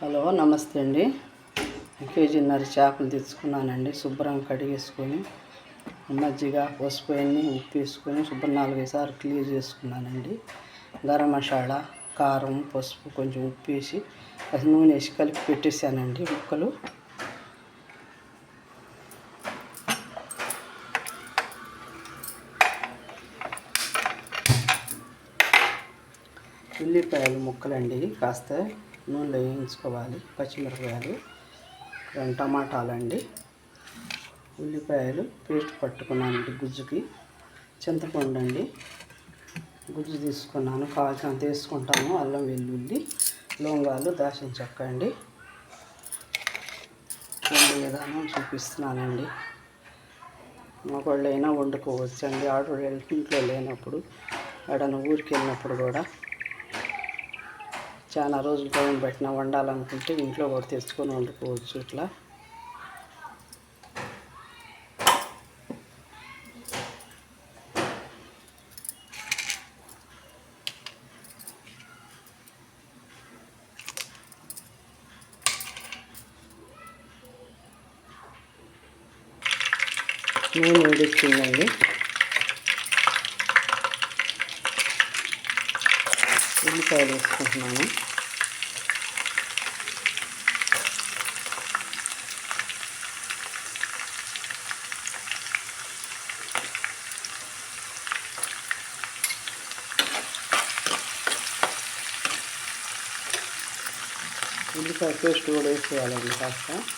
Hello నమస్తే అండి. కేజీన్నర చేపలు తెచ్చుకున్నానండి. శుభ్రంగా కడిగేసుకొని మజ్జిగ పసుపు అన్నీ ఉప్పు వేసుకొని శుభ్రం నాలుగైదు సార్లు చేసుకున్నానండి. గరం మసాలా కారం పసుపు కొంచెం ఉప్పు వేసి అది నూనె వేసి కలిపి పెట్టేశానండి ముక్కలు. ఉల్లిపాయలు ముక్కలండి కాస్త. నూనెలో వేయించుకోవాలి పచ్చిమిరపకాయలు రెండు టమాటాలండి. ఉల్లిపాయలు పేస్ట్ పట్టుకున్నానండి గుజ్జుకి. చింతపండు అండి గుజ్జు తీసుకున్నాను కావాల్సినంత వేసుకుంటాము అల్లం వెల్లుల్లి లవంగాలు దాచిన చెక్క అండి. వండే విధానం చూపిస్తున్నానండి. మగవాళ్ళైనా వండుకోవచ్చండి ఆడవాళ్ళు ఇంట్లో లేనప్పుడు ఎడన ఊరికి వెళ్ళినప్పుడు కూడా. చాలా రోజులు టైం పెట్టిన వండాలనుకుంటే ఇంట్లో కూడా తెచ్చుకొని వండుకోవచ్చు ఇట్లా. నూనె వేడిచ్చిందండి ఉల్లిపాయలు వేసుకుంటున్నాను. ఉల్లిపాయ పేస్ట్ కూడా వేసేయాలండి కాస్త.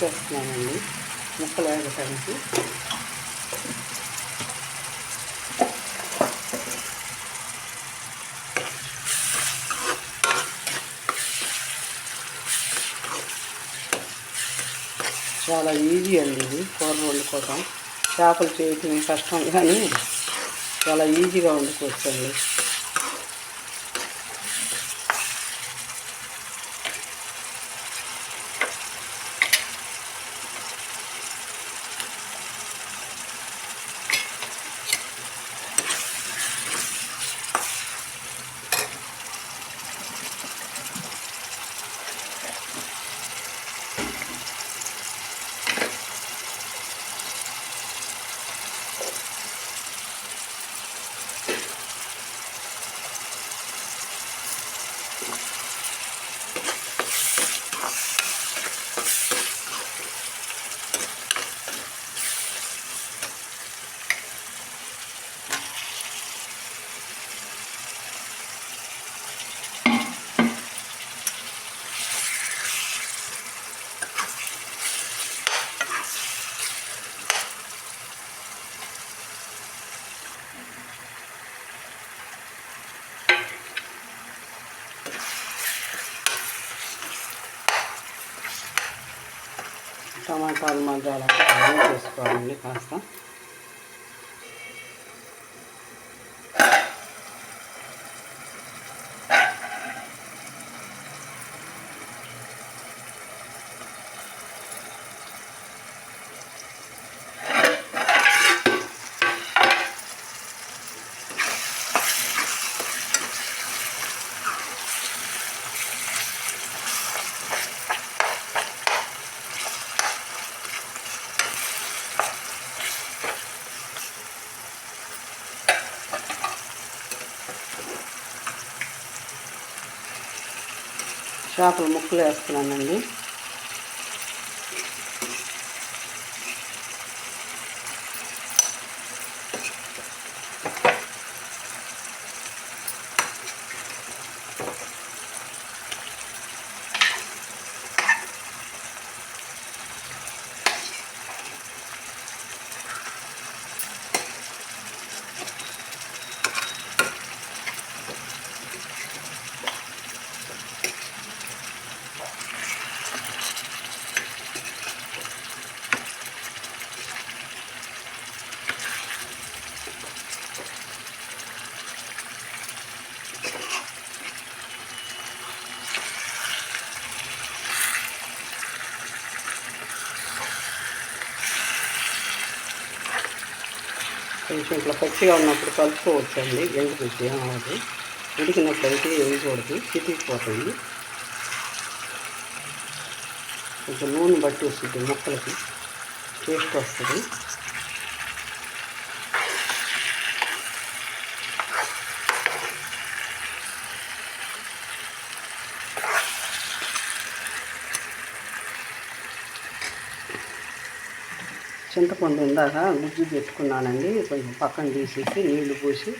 ఇచ్చేస్తున్నానండి ముక్కలు వేగటానికి చాలా ఈజీ అండి ఇది కూర వండుకోవటం చేపలు చేయటం కష్టం కానీ చాలా ఈజీగా వండుకోవచ్చండి. టమాటాలు మగ్గాల చేసుకోవాలండి కాస్త చేపలు ముక్కలు వేస్తున్నానండి కొంచెం ఇట్లా పచ్చిగా ఉన్నప్పుడు కలుపుకోవచ్చండి ఎండు పెట్టి ఏమవుతుంది ఉడికినప్పుడు అయితే వేయకూడదు చితికిపోతుంది. కొంచెం నూనె బట్టి వస్తుంది మొక్కలకి టేస్ట్ వస్తుంది. చింతపండు ఇందాక గుజ్జు పెట్టుకున్నానండి. కొంచెం పక్కన తీసేసి నీళ్ళు పోసి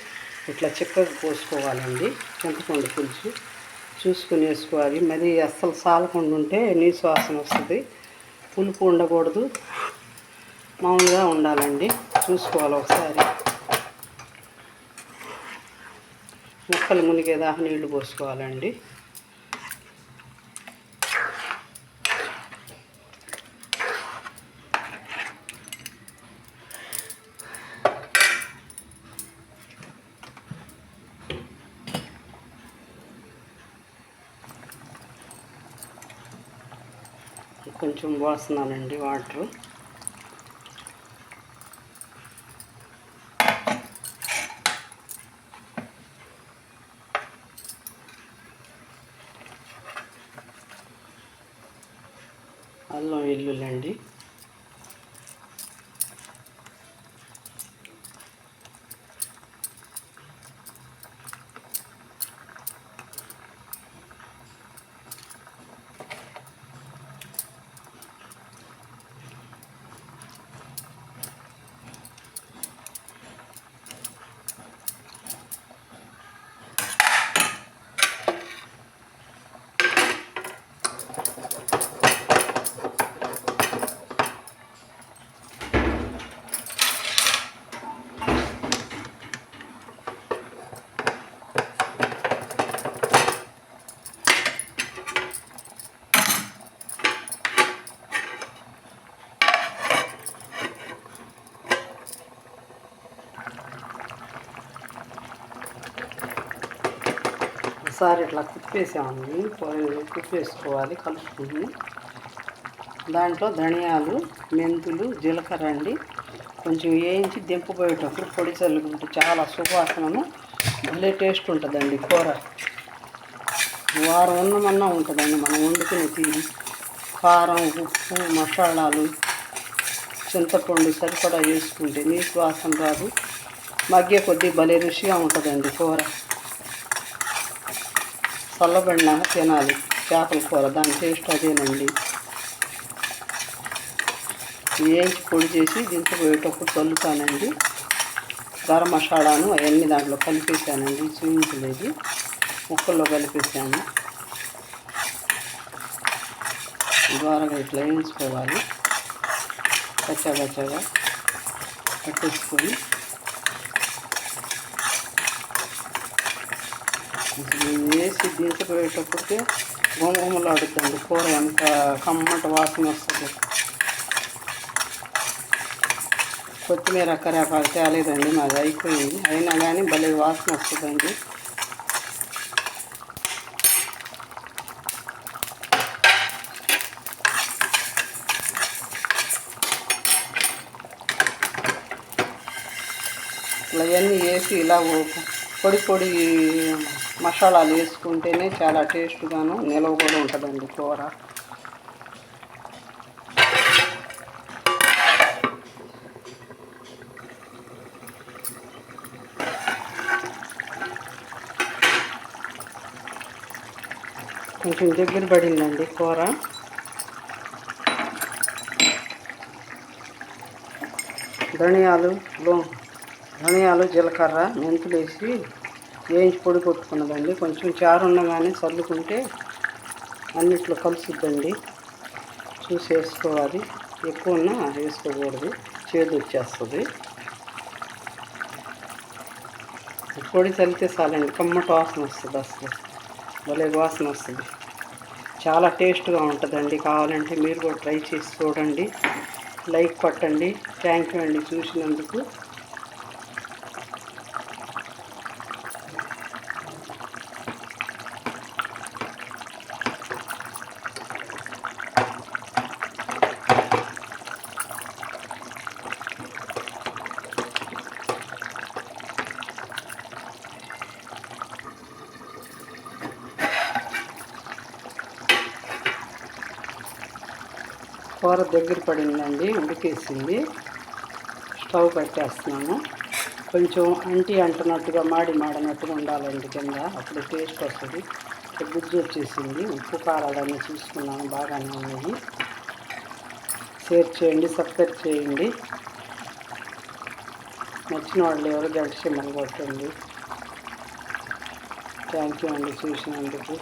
ఇట్లా చిక్కగా పోసుకోవాలండి చింతపండు పులుసు చూసుకుని వేసుకోవాలి. మరి అస్సలు సాలకుండా ఉంటే నీసు వాసన వస్తుంది. పులుపు ఉండకూడదు. మామూలుగా ఉండాలండి. చూసుకోవాలి ఒకసారి. ముక్కలు మునిగేదాకా నీళ్ళు పోసుకోవాలండి. కొంచెం పోస్తున్నానండి వాటరు. అల్లం వెల్లుల్లండి ఒకసారి ఇట్లా కుప్పేసామండి కుప్పేసుకోవాలి కలుపుకుని. దాంట్లో ధనియాలు మెంతులు జీలకర్ర అండి. కొంచెం వేయించి దింపబోయేటప్పుడు పొడి చల్లుకుంటే చాలా సువాసనను భలే టేస్ట్ ఉంటుందండి కూర. వారం ఉన్నమన్నా ఉంటుందండి మనం వండుకునే తీరు. కారం ఉప్పు మసాలాలు చింతపండు సరిపడా వేసుకుంటే నీసు వాసన రాదు. మగ్గే కొద్దీ భలే రుచిగా ఉంటుందండి కూర. చల్లబడినాక తినాలి. చేపల కూర దాని టేస్ట్ అదేనండి. వేయించి పొడి చేసి దించిపోయేటప్పుడు చల్లుతానండి. గరం మసాలాను అవన్నీ దాంట్లో కలిపేసానండి. చూపించలేదు ముక్కల్లో కలిపేసాను. ద్వారగా ఇట్లా వేయించుకోవాలి. కచ్చగచ్చగా పట్టేసుకొని వేసి దించిపోయేటప్పటికే గుమగుమలాడుతుంది కూర ఎంత కమ్మట వాసన వస్తుంది. కొత్తిమీర కరేపాకు తేలేదండి మాది అయిపోయింది. అయినా కానీ భలే వాసన వస్తుందండి. ఇట్లా ఇవన్నీ వేసి ఇలా పొడి పొడి మసాలాలు వేసుకుంటేనే చాలా టేస్ట్గాను నిలవ కూడా ఉంటుందండి కూర. కొంచెం దగ్గర పడిందండి కూర. ధనియాలు లో- ధనియాలు జీలకర్ర మెంతులు వేసి వేయించి పొడి కొట్టుకున్నదండి. కొంచెం చారు ఉండగానే చల్లుకుంటే అన్నిట్లో కలుసుద్దండి. చూసి వేసుకోవాలి ఎక్కువ ఉన్నా వేసుకోకూడదు. చేదు వచ్చేస్తుంది. పొడి చల్లితే చాలండి. కమ్మటి వాసన వస్తుంది అసలు. భలే వాసన వస్తుంది. చాలా టేస్ట్గా ఉంటుందండి. కావాలంటే మీరు కూడా ట్రై చేసి చూడండి. లైక్ కొట్టండి. థ్యాంక్ యూ అండి చూసినందుకు. కూర దగ్గర పడిందండి ఉడికేసింది. స్టవ్ పెట్టేస్తున్నాను కొంచెం అంటి అంటున్నట్టుగా మాడి మాడినట్టుగా ఉండాలండి కింద. అప్పుడు టేస్ట్ వస్తుంది. గుజ్జు వచ్చేసింది. ఉప్పు కారాలన్నీ చూసుకున్నాను. బాగానే ఉన్నాయి. షేర్ చేయండి సబ్స్క్రైబ్ చేయండి. నచ్చిన వాళ్ళు ఎవరు గడిచి సింబల్ కొట్టండి. థ్యాంక్ యూ అండి చూసినందుకు.